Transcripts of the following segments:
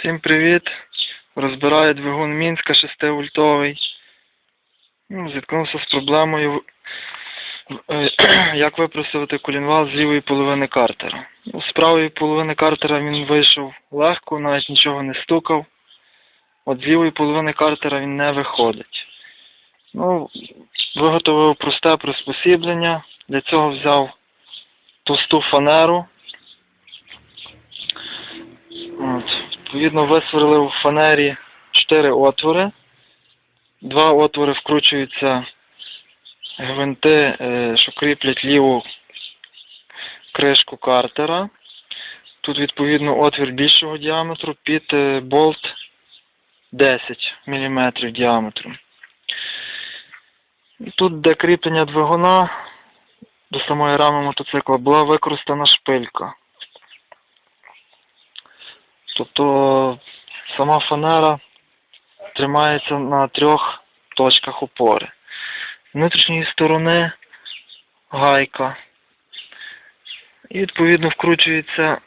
Всім привіт! Розбираю двигун Мінська 6-вольтовий. Ну, зіткнувся з проблемою, е, як випросувати колінвал з лівої половини картера. Ну, З правої половини картера він вийшов легко, навіть нічого не стукав. От з лівої половини картера він не виходить. Ну, виготовив просте приспосіблення. Для цього взяв товсту фанеру. Відповідно, висверлив у фанері 4 отвори. Два отвори вкручуються гвинти, е, що кріплять ліву кришку картера. Тут, відповідно, отвір більшого діаметру під е, болт 10 мм діаметром. І Тут, де кріплення двигуна до самої рами мотоцикла, була використана шпилька. Тобто сама фанера тримається на трьох точках опори. З внутрішньої сторони гайка. І відповідно вкручується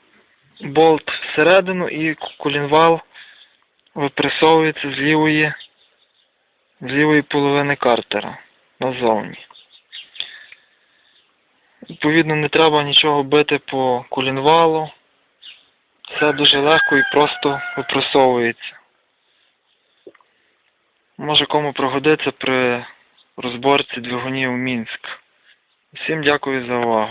болт всередину і колінвал випресовується з лівої, з лівої половини картера назовні. Відповідно, не треба нічого бити по колінвалу. Все дуже легко і просто випросовується. Може кому пригодиться при розборці двигунів Мінськ. Всім дякую за увагу.